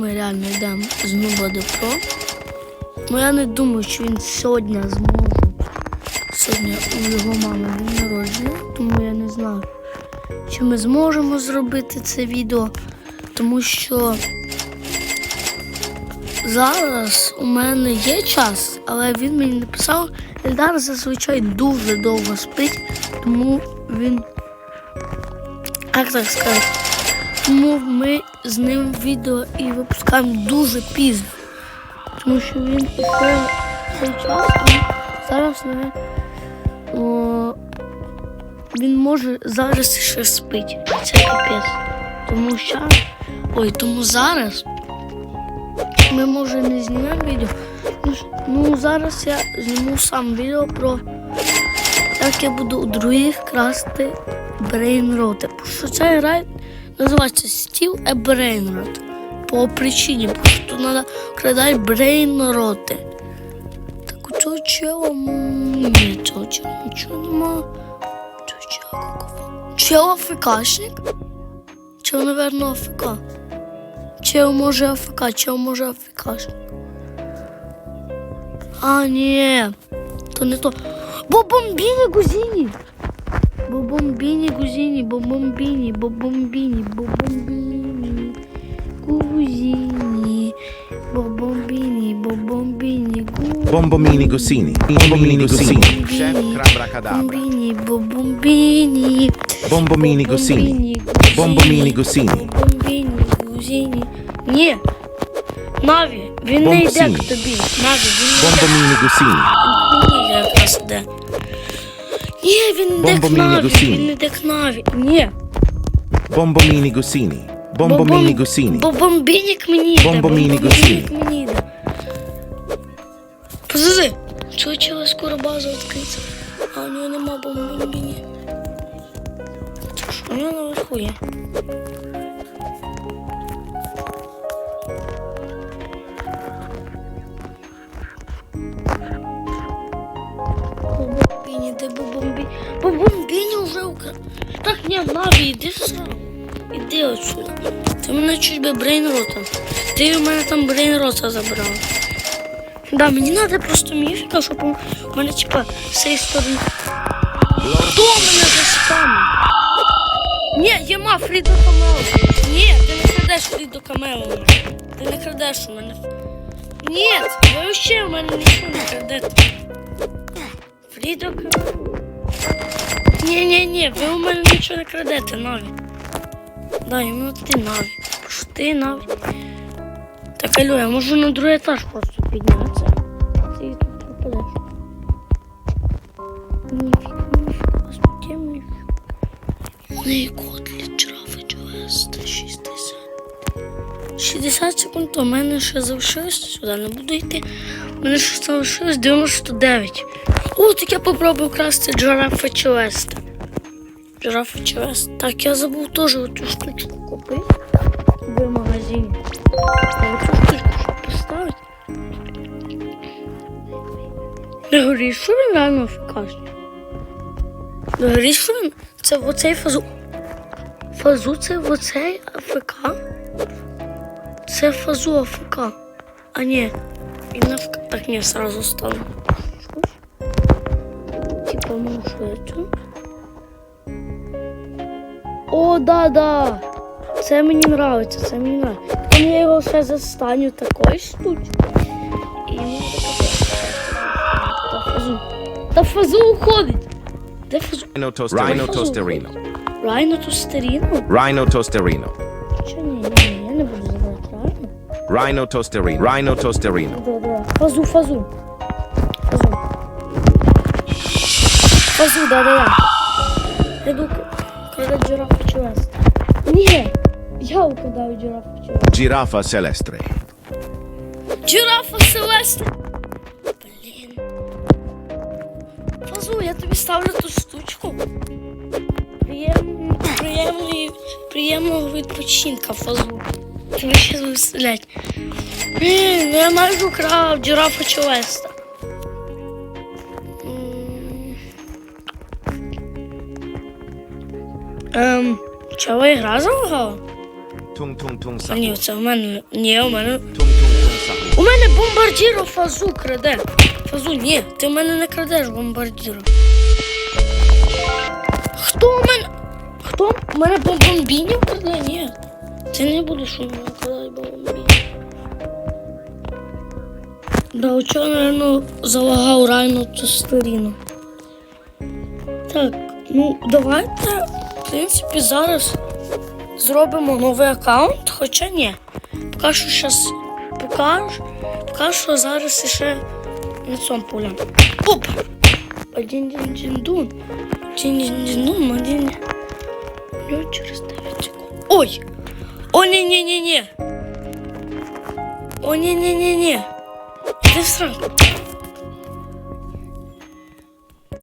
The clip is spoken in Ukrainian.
ми реально йдемо з Нубади Про. Ну я не думаю, що він сьогодні зможе. Сьогодні у його мами день народження, тому я не знаю, чи ми зможемо зробити це відео, тому що зараз у мене є час, але він мені написав, Ельдар зазвичай дуже довго спить, тому він, як так сказати, тому ми з ним відео і випускаємо дуже пізно. Тому що він іще цей час, а зараз не о, він може зараз ще спить. Це капець. Тому що. Ой, тому зараз ми може не знімемо відео. Ну, Ну зараз я зніму сам відео про як я буду у других красти брейнроти. Що ця гра називається Steel a Brainrot. По причині, тому що тут треба крадати брейнроти. Так у цього чела ні, цього чела нічого нема. Цього чела какого? Чел АФКшник? Чел, наверное, АФК. Чел може АФК, чел може АФКшник. А, ні. То не то. Бобомбіні гузіні. Бобомбіні гузіні, бобомбіні, бобомбіні, бобомбіні. Гузіні. Бобомбіні, бобомбіні, гузіні. Bombomini Gossini. Bombomini Gossini. Chef Crabra Бомбіні, бомбіні. Bombomini Gossini. Bombomini Gossini. Бомбіні, гузіні. Ні. Наві, він не йде к тобі. Наві, він не йде. Bombomini Gossini. Ні, якраз йде. Ні, він йде к Бомбоміні Наві, Гусіні. він не декнаві. Наві. Ні. Бомбоміні гусіні. Бомбоміні гусіні. Бо бомбінік мені йде. Бомбоміні гусіні. мені йде. Чого скоро база відкриється? А у нього нема бомбоміні. Що, у нього наверху є? Бомбіні, де бомбі? Бомбіні вже укра... Так, ні, Наві, іди все. Іди отсюда. Ти мене чуть би брейнрота. Ти у мене там брейнрота забрав. Да, мені треба просто міфіка, щоб у у мене, типа, з цієї сторони. Хто мене заспамив? Ні, єма Фрідо Камело. Ні, ти не крадеш Фрідо Камело. Ти не крадеш у мене. Ви вообще у мене нічого не крадете. Фрідо Камело. Ні, ні, ні, ви у мене нічого не крадете, Наві. Да, іменно ти Наві. Що ти Наві? Так, алло, я можу на другий етаж просто піднятися. Ти тут пропадеш. Ніфіга, ніфіга, вас тут. Не для жирафи Джоеста 60. 60 секунд, то в мене ще залишилось, сюди не буду йти. У мене ще залишилось 99. О, так я попробую красти жирафа Челеста. Жирафа Челеста. Так, я забув теж цю штучку купити в магазині. А оцю штучку, щоб поставити. Не говори, що він реально ефікасний? Не говори, що він це в оцей фазу. Фазу це в оцей АФК? Це фазу АФК. А ні. І на АФК. Так, ні, сразу стану. Ну що я тут? О, да, да. Це мені нравиться, це мені. Потім я його ще застаню такою штучкою. І він Та фазу. Та фазу уходить. Де фазу? Rhino Tosterino. Райно старіну? Rhino Tosterino. Чи ні, ні, ні, я не буду забирати райно. Rhino Tosterino. Rhino Tosterino. Да, да. Фазу. Фазу. Фазу, да, да, да. Я йду крадати жирафу чи вест. Ні, я укидаю жирафу чи вест. Giraffa Celestre. Жирафа Селеста. Блін. Фазу, я тобі ставлю ту штучку. Приєм... Приємний... Приємного відпочинка, фазу. Тобі ще виселять. Блін, я майже украв жирафа Челеста. Ем, чого ігра залагала? Tung tung tung А ні, це в мене. Ні, у мене. У мене бомбардіро фазу краде. Фазу, ні, ти в мене не крадеш бомбардіро. Хто у мене? Хто? У мене бомбомбінів краде? Ні. Ти не будеш у мене крадати бомбомбінів. Да, учора, напевно, залагав райну ту старіну. Так, ну давайте, в принципі, зараз зробимо новий аккаунт, хоча ні. Поки що щас покажу. Поки зараз ще на цьому полі. Оп! Один дін дун. Один дін дін дун, один. Ну, через 9 секунд. Ой! О, ні ні ні ні О, ні ні ні ні Іди в сраку.